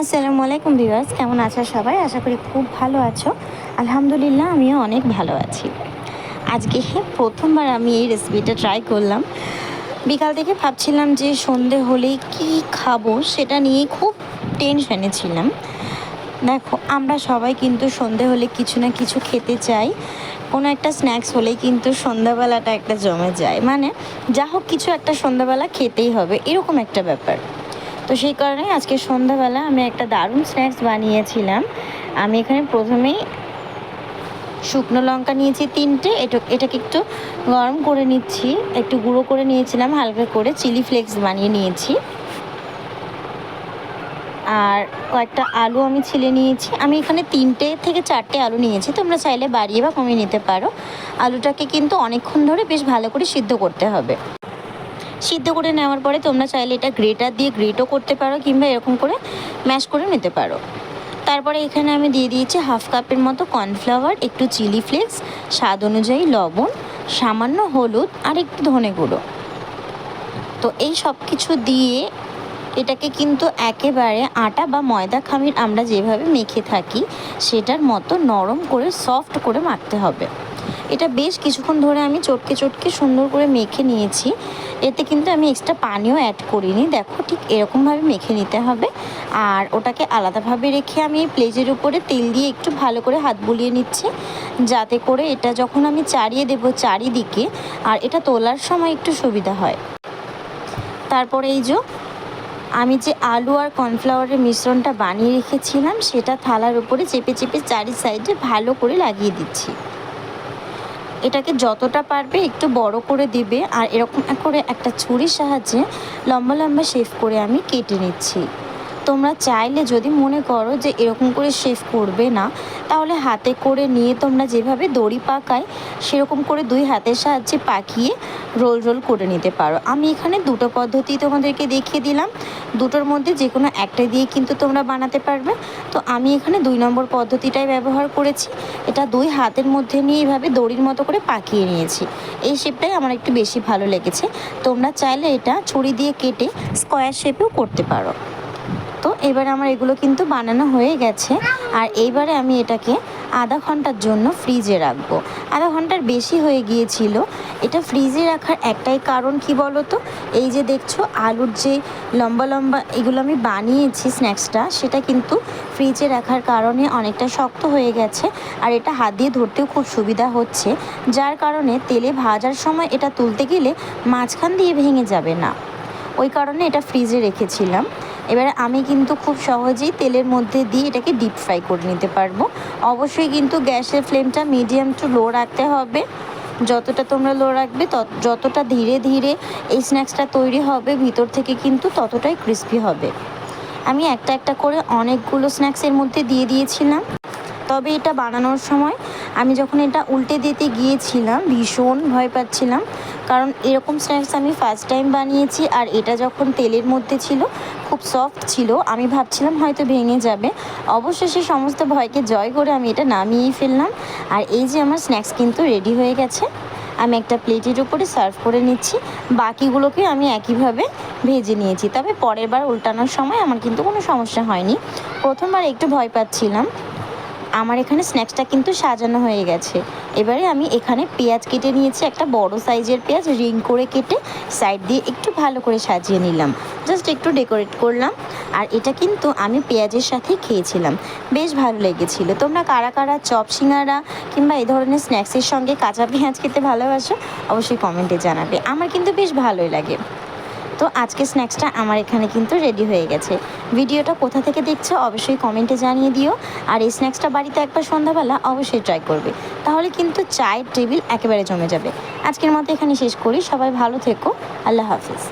আসসালামু আলাইকুম ভিউয়ার্স, কেমন আছো সবাই? আশা করি খুব ভালো আছো। আলহামদুলিল্লাহ, আমিও অনেক ভালো আছি। আজকে প্রথমবার আমি এই রেসিপিটা ট্রাই করলাম। বিকাল থেকে ভাবছিলাম যে সন্ধে হলেই কি খাব, সেটা নিয়ে খুব টেনশনে ছিলাম। দেখো, আমরা সবাই কিন্তু সন্ধে হলে কিছু না কিছু খেতে চাই। কোনো একটা স্ন্যাক্স হলেই কিন্তু সন্ধ্যাবেলাটা একটা জমে যায়। মানে যা হোক, কিছু একটা সন্ধ্যাবেলা খেতেই হবে, এরকম একটা ব্যাপার। তো সেই কারণে আজকে সন্ধ্যাবেলা আমি একটা দারুণ স্ন্যাক্স বানিয়েছিলাম। আমি এখানে প্রথমেই শুকনো লঙ্কা নিয়েছি তিনটে, এটা এটাকে একটু গরম করে নিচ্ছি, একটু গুঁড়ো করে নিয়েছিলাম, হালকা করে চিলি ফ্লেক্স বানিয়ে নিয়েছি। আর কয়েকটা আলু আমি ছিলে নিয়েছি। আমি এখানে তিনটে থেকে চারটে আলু নিয়েছি, তোমরা চাইলে বাড়িয়ে বা কমিয়ে নিতে পারো। আলুটাকে কিন্তু অনেকক্ষণ ধরে বেশ ভালো করে সিদ্ধ করতে হবে। সিদ্ধ করে নেওয়ার পরে তোমরা চাইলে এটা গ্রেটার দিয়ে গ্রেটও করতে পারো কিংবা এরকম করে ম্যাশ করে নিতে পারো। তারপরে এখানে আমি দিয়ে দিয়েছি হাফ কাপের মতো কর্নফ্লাওয়ার, একটু চিলি ফ্লেক্স, স্বাদ অনুযায়ী লবণ, সামান্য হলুদ আর একটু ধনে গুঁড়ো। তো এই সব কিছু দিয়ে এটাকে কিন্তু একেবারে আটা বা ময়দা খামির আমরা যেভাবে মেখে থাকি, সেটার মতো নরম করে, সফট করে মাখতে হবে। এটা বেশ কিছুক্ষণ ধরে আমি চটকে চটকে সুন্দর করে মেখে নিয়েছি। এতে কিন্তু আমি এক্সট্রা পানিও অ্যাড করিনি। দেখো ঠিক এরকমভাবে মেখে নিতে হবে। আর ওটাকে আলাদাভাবে রেখে আমি প্লেজের উপরে তেল দিয়ে একটু ভালো করে হাত বুলিয়ে নিচ্ছি। যাতে করে এটা যখন আমি চারিয়ে দেব চারিদিকে, আর এটা তোলার সময় একটু সুবিধা হয়। তারপরে এই যে আমি যে আলু আর কর্নফ্লাওয়ারের মিশ্রণটা বানিয়ে রেখেছিলাম, সেটা থালার উপরে চেপে চেপে চারি সাইডে ভালো করে লাগিয়ে দিচ্ছি। এটাকে যতটা পারবে একটু বড় করে দিবে আর এরকম করে একটা ছুরির সাহায্যে লম্বা লম্বা শেফ করে আমি কেটে নিচ্ছি। তোমরা চাইলে যদি মনে করো যে এরকম করে শেফ করবে না, তাহলে হাতে করে নিয়ে তোমরা যেভাবে দড়ি পাকায়, সেরকম করে দুই হাতের সাহায্যে পাকিয়ে রোল রোল করে নিতে পারো। আমি এখানে দুটো পদ্ধতি তোমাদেরকে দেখিয়ে দিলাম। দুটোর মধ্যে যে কোনো একটা দিয়ে কিন্তু তোমরা বানাতে পারবে। তো আমি এখানে দুই নম্বর পদ্ধতিটাই ব্যবহার করেছি। এটা দুই হাতের মধ্যে নিয়ে এইভাবে দড়ির মতো করে পাকিয়ে নিয়েছি। এই শেপটাই আমার একটু বেশি ভালো লেগেছে। তোমরা চাইলে এটা ছুরি দিয়ে কেটে স্কোয়ার শেপেও করতে পারো। এবার আমার এগুলো কিন্তু বানানো হয়ে গেছে। আর এইবারে আমি এটাকে আধা ঘণ্টার জন্য ফ্রিজে রাখব। আধা ঘণ্টার বেশি হয়ে গিয়েছিল। এটা ফ্রিজে রাখার একটাই কারণ কি বলো তো এই যে দেখছ, আলুর যে লম্বা লম্বা এগুলো আমি বানিয়েছি স্ন্যাক্সটা, সেটা কিন্তু ফ্রিজে রাখার কারণে অনেকটা শক্ত হয়ে গেছে। আর এটা হাত দিয়ে ধরতেও খুব সুবিধা হচ্ছে। যার কারণে তেলে ভাজার সময় এটা তুলতে গেলে মাঝখান দিয়ে ভেঙে যাবে না। ওই কারণে এটা ফ্রিজে রেখেছিলাম। এবারে আমি কিন্তু খুব সহজেই তেলের মধ্যে দিয়ে এটাকে ডিপ ফ্রাই করে নিতে পারব। অবশ্যই কিন্তু গ্যাসের ফ্লেমটা মিডিয়াম টু লো রাখতে হবে। যতটা তোমরা লো রাখবে তত, যতটা ধীরে ধীরে এই স্ন্যাক্সটা তৈরি হবে, ভিতর থেকে কিন্তু ততটাই ক্রিস্পি হবে। আমি একটা একটা করে অনেকগুলো স্ন্যাক্সের মধ্যে দিয়ে দিয়েছিলাম। তবে এটা বানানোর সময় আমি যখন এটা উল্টে দিতে গিয়েছিলাম, ভীষণ ভয় পাচ্ছিলাম। কারণ এরকম স্ন্যাক্স আমি ফার্স্ট টাইম বানিয়েছি আর এটা যখন তেলের মধ্যে ছিল খুব সফট ছিল। আমি ভাবছিলাম হয়তো ভেঙে যাবে। অবশেষে সমস্ত ভয়কে জয় করে আমি এটা নামিয়েই ফেললাম। আর এই যে আমার স্ন্যাক্স কিন্তু রেডি হয়ে গেছে। আমি একটা প্লেটের উপরে সার্ভ করে নিচ্ছি। বাকিগুলোকে আমি একইভাবে ভেজে নিয়েছি। তবে পরের বার উল্টানোর সময় আমার কিন্তু কোনো সমস্যা হয়নি। প্রথমবার একটু ভয় পাচ্ছিলাম। আমার এখানে স্ন্যাক্সটা কিন্তু সাজানো হয়ে গেছে। এবারে আমি এখানে পেঁয়াজ কেটে নিয়েছি, একটা বড় সাইজের পেঁয়াজ রিং করে কেটে সাইড দিয়ে একটু ভালো করে সাজিয়ে নিলাম। জাস্ট একটু ডেকোরেট করলাম। আর এটা কিন্তু আমি পেঁয়াজের সাথে খেয়েছিলাম। বেশ ভালো লেগেছিলো। তোমরা কারা কারা চপ সিঙ্গারা কিংবা এই ধরনের স্ন্যাক্সের সঙ্গে কাঁচা পেঁয়াজ খেতে ভালোবাসো, অবশ্যই কমেন্টে জানাবে। আমার কিন্তু বেশ ভালোই লাগে। তো আজকে স্ন্যাক্সটা আমার এখানে কিন্তু রেডি হয়ে গেছে। ভিডিওটা কোথা থেকে দেখছ অবশ্যই কমেন্টে জানিয়ে দিও। আর এই স্ন্যাক্সটা বাড়িতে একবার সন্ধ্যাবেলা অবশ্যই ট্রাই করবে। তাহলে কিন্তু চায়ের টেবিল একেবারে জমে যাবে। আজকের মতো এখানে শেষ করি। সবাই ভালো থেকো। আল্লাহ হাফিজ।